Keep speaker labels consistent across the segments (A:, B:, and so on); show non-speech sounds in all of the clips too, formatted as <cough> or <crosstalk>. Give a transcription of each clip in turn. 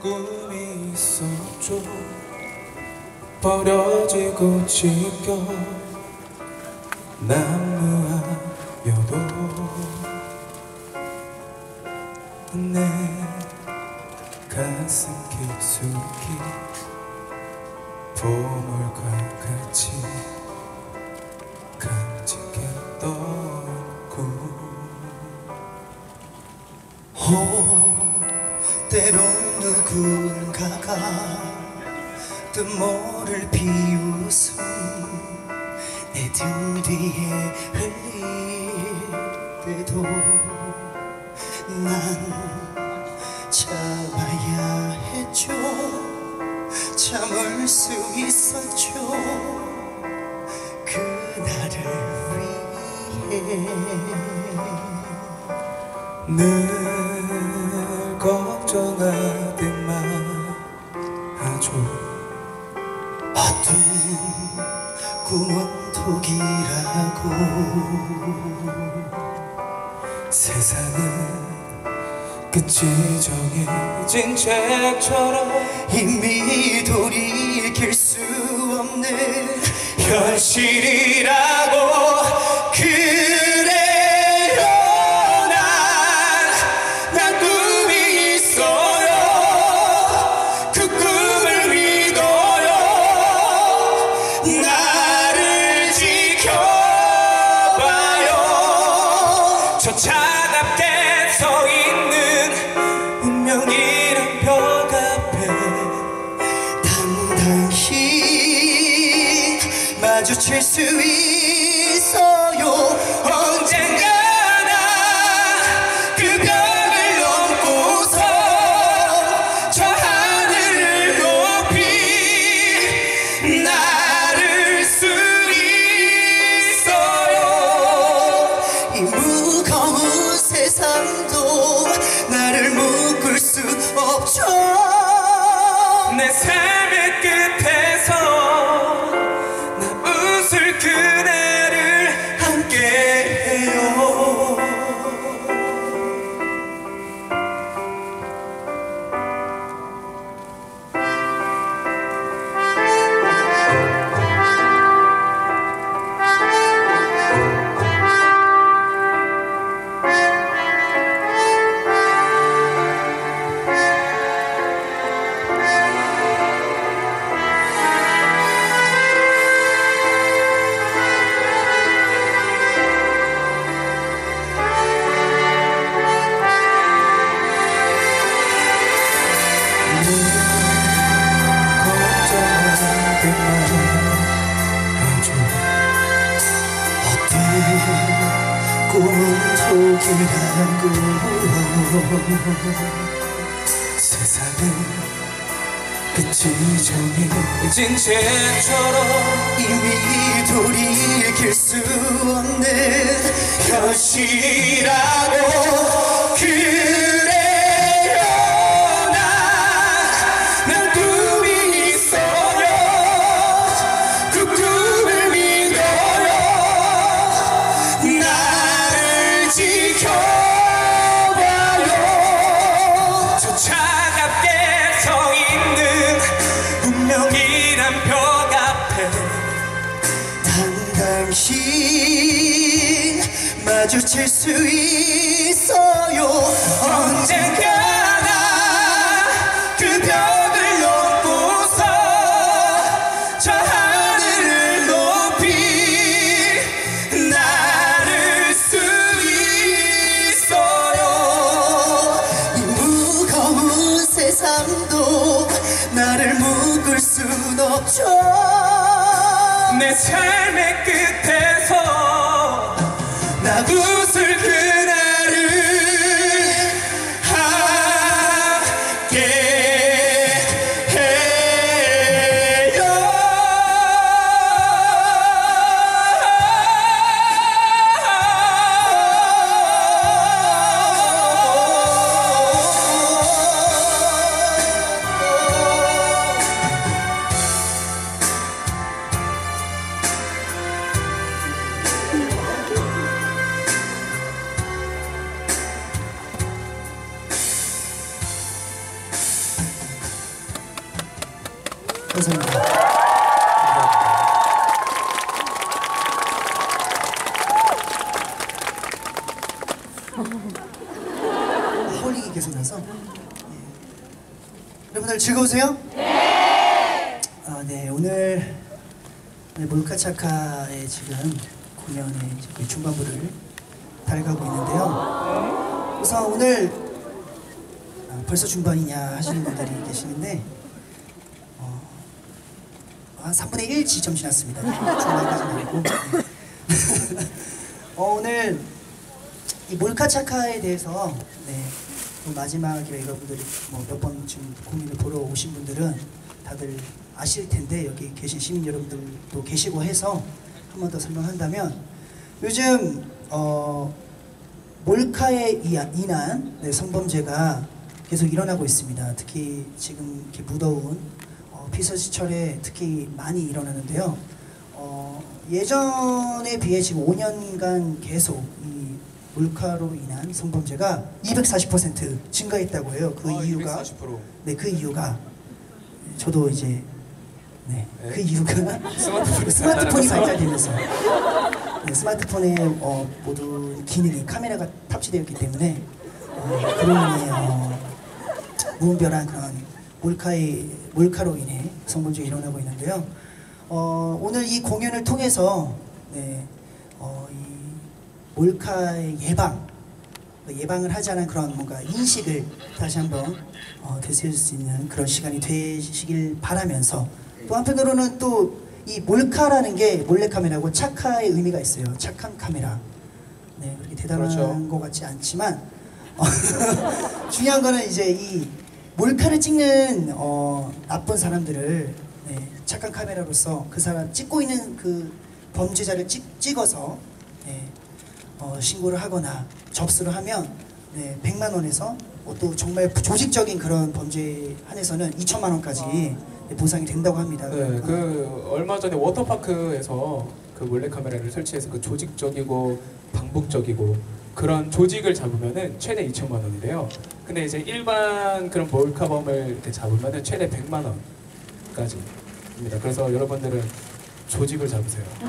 A: 꿈이 있었죠 버려지고 지겨 나무하여도 내 가슴 깊숙이 보물과 같이 간직했던 꿈
B: 때론 누군가가 뜻모를 비웃음 내등 뒤에 흘릴 때도 난 참아야 했죠. 참을 수 있었죠. 그날을 위해
A: 늘 세상은 끝이 정해진 책처럼
B: 이미 돌이킬 수 없는
A: 현실이라
B: 마주칠 수 있어요.
A: 언젠가나 그 벽을 넘고서 저 하늘을 높이 나를 수 있어요.
B: 이 무거운 세상도 나를 묶을 수 없죠.
A: 내 삶
B: 어떤 꿈은 독이라고
A: 세상은 끝이 정해진 책처럼
B: 이미 돌이킬 수 없는
A: 현실이라고 그
B: 마주칠 수 있어요.
A: 언젠가나 그 벽을 넘고서 저 하늘을 높이 나를 수 있어요.
B: 이 무거운 세상도 나를 묶을 순 없죠.
A: 내 삶의 끝에서 나
B: 감사합니다. 홀릭이 계속 나서 예. 여러분들 즐거우세요? 네. 아, 네 오늘 네, 몰카차카의 지금 공연의 거의 중반부를 달가고 있는데요. 우선 오늘 아, 벌써 중반이냐 하시는 분들이 계시는데 어, 한 3분의 1 지점 지났습니다. 어, 오늘 이 몰카차카에 대해서 네, 또 마지막에 여러분들이 뭐 몇 번쯤 공연을 보러 오신 분들은 다들 아실 텐데 여기 계신 시민 여러분들도 계시고 해서 한 번 더 설명한다면 요즘 어, 몰카에 인한 네, 성범죄가 계속 일어나고 있습니다. 특히 지금 이렇게 무더운 어, 피서시철에 특히 많이 일어나는데요. 어, 예전에 비해 지금 5년간 계속 이 몰카로 인한 성범죄가 240% 증가했다고 해요. 그
A: 아,
B: 이유가
A: 240%.
B: 네, 그 이유가 저도 이제 네,
A: 네.
B: 그 이유가
A: 스마트폰이 <laughs>
B: 스마트폰이. 발달되면서 네, 스마트폰에 어, 모든 기능이 카메라가 탑재되어 있기 때문에 어, 인해 어, 무분별한 그런 몰카의 몰카로 인해 성범죄가 일어나고 있는데요. 어, 오늘 이 공연을 통해서 네, 어, 이 몰카의 예방 예방을 하지 않은 그런 뭔가 인식을 다시 한번 어, 되새길 수 있는 그런 시간이 되시길 바라면서 또 한편으로는 또 이 몰카라는 게 몰래카메라고 착카의 의미가 있어요. 착한 카메라. 네, 그렇게 대단한
A: 그렇죠.
B: 것 같지 않지만 어, <laughs> 중요한 거는 이제 이 몰카를 찍는 어, 나쁜 사람들을 네, 착한 카메라로서 그 사람 찍고 있는 그 범죄자를 찍, 찍어서 네, 어, 신고를 하거나 접수를 하면 네, 100만 원에서 어, 또 정말 조직적인 그런 범죄에 한해서는 2천만 원까지 네, 보상이 된다고 합니다.
A: 네, 그 얼마 전에 워터파크에서 그 몰래 카메라를 설치해서 그 조직적이고 반복적이고 그런 조직을 잡으면은 최대 2천만 원이래요. 근데 이제 일반 그런 몰카범을 이렇게 잡으면은 최대 100만 원까지입니다. 그래서 여러분들은 조직을 잡으세요. <laughs>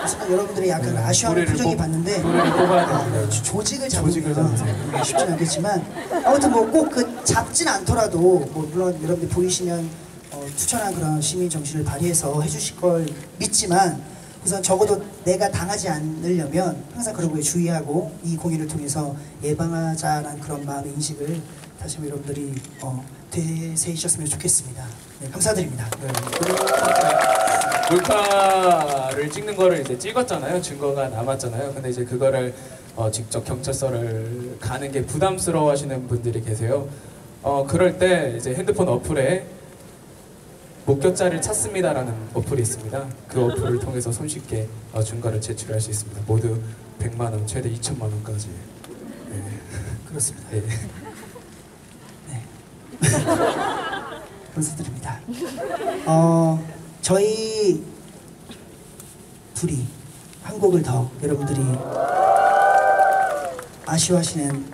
B: 그래서 여러분들이 약간
A: 네,
B: 아쉬워하는 표정이
A: 뽑-
B: 봤는데
A: 아.
B: 조- 조직을 잡으면. 쉽진 않겠지만 아무튼 뭐 꼭 그 잡진 않더라도 뭐 물론 여러분들 보이시면 어, 투철한 그런 시민 정신을 발휘해서 해주실 걸 믿지만 우선 적어도 내가 당하지 않으려면 항상 그런 거에 주의하고 이 공연을 통해서 예방하자라는 그런 마음의 인식을 다시 한번 여러분들이 어, 되새기셨으면 좋겠습니다. 네, 감사드립니다.
A: 네, 몰카를 찍는 거를 이제 찍었잖아요. 증거가 남았잖아요. 근데 이제 그거를 어, 직접 경찰서를 가는 게 부담스러워 하시는 분들이 계세요. 어, 그럴 때 이제 핸드폰 어플에 목격자를 찾습니다라는 어플이 있습니다. 그 어플을 통해서 손쉽게 어, 증거를 제출할 수 있습니다. 모두 100만 원, 최대 2천만 원까지. 네.
B: 그렇습니다.
A: 네. <laughs>
B: 감사드립니다. 어, 저희 둘이 한 곡을 더 여러분들이 아쉬워하시는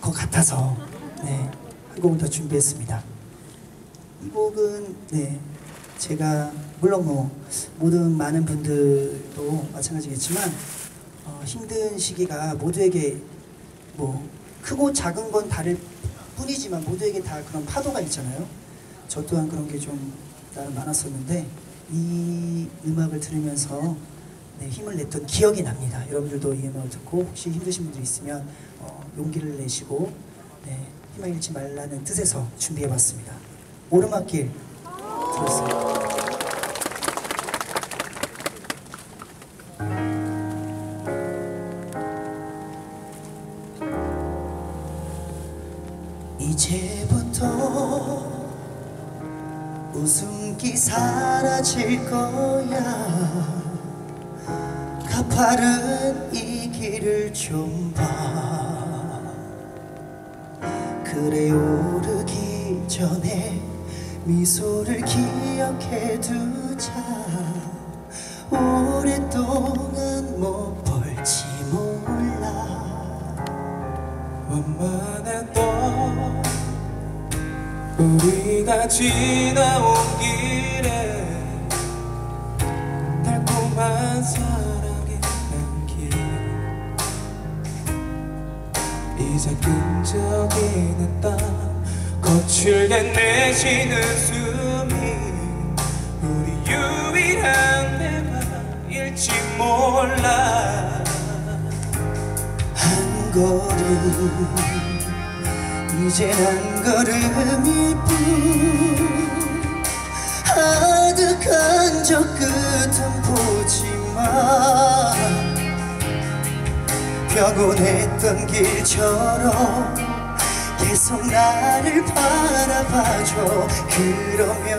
B: 것 같아서 네, 한 곡을 더 준비했습니다. 이 곡은 네, 제가 물론 뭐 모든 많은 분들도 마찬가지겠지만 어, 힘든 시기가 모두에게 뭐 크고 작은 건 다를 뿐이지만 모두에게 다 그런 파도가 있잖아요. 저 또한 그런 게 좀 나름 많았었는데 이 음악을 들으면서 네, 힘을 냈던 기억이 납니다. 여러분들도 이 음악을 듣고 혹시 힘드신 분들 있으면 어, 용기를 내시고 네, 희망 잃지 말라는 뜻에서 준비해봤습니다. 오르막길 들었습니다. 이제부터 웃음기 사라질 거야 가파른 이 길을 좀 봐 그래 오르기 전에 미소를 기억해 두자. 오랫동안 못 볼지 몰라.
A: 원만했던 우리가 지나온 길에 달콤한 사랑의 향기 이제 끈적이는 땀 거칠게 내쉬는 숨이 우리 유일한 대화일지 몰라.
B: 한 걸음 이젠 한 걸음일 뿐. 아득한 저 끝은 보지마. 펴곤했던 길처럼 계속 나를 바라봐줘. 그러면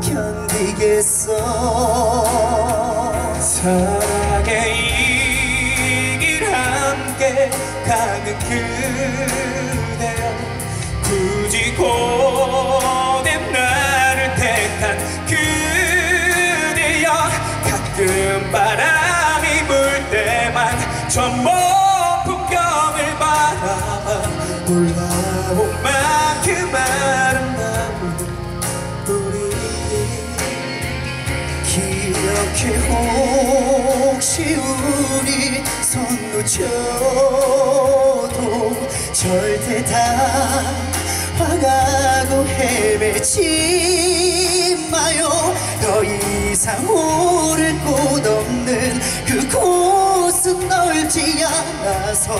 B: 견디겠어.
A: 사랑의 이 길 함께 가는 그대여 굳이 고 올라온 만큼 아름다운 우리.
B: 기억해 혹시 우리 손 놓쳐도 절대 다 화가고 헤매지 마요. 더 이상 오를 곳 없는 그곳은 넓지 않아서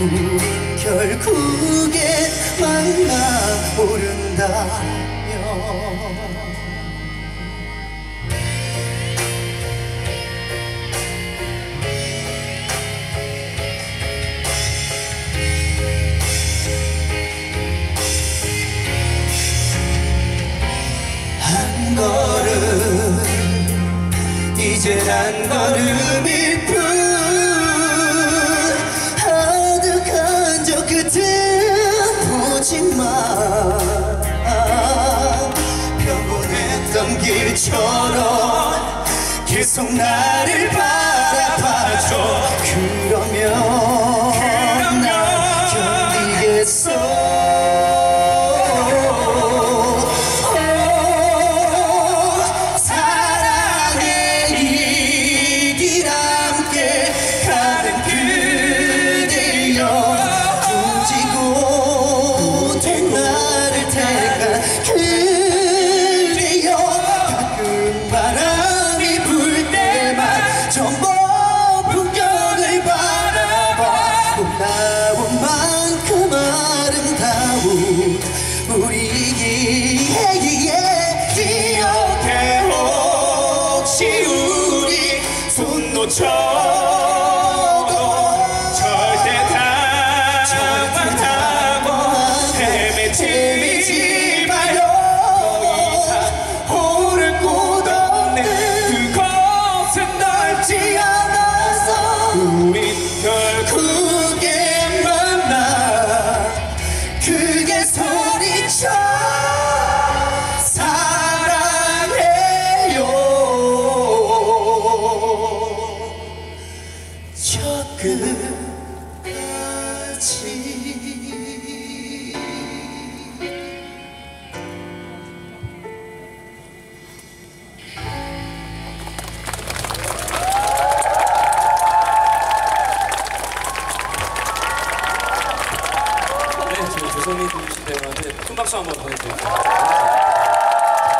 B: 우린 결국엔 만나 오른다 길처럼 계속 나를 바라봐 저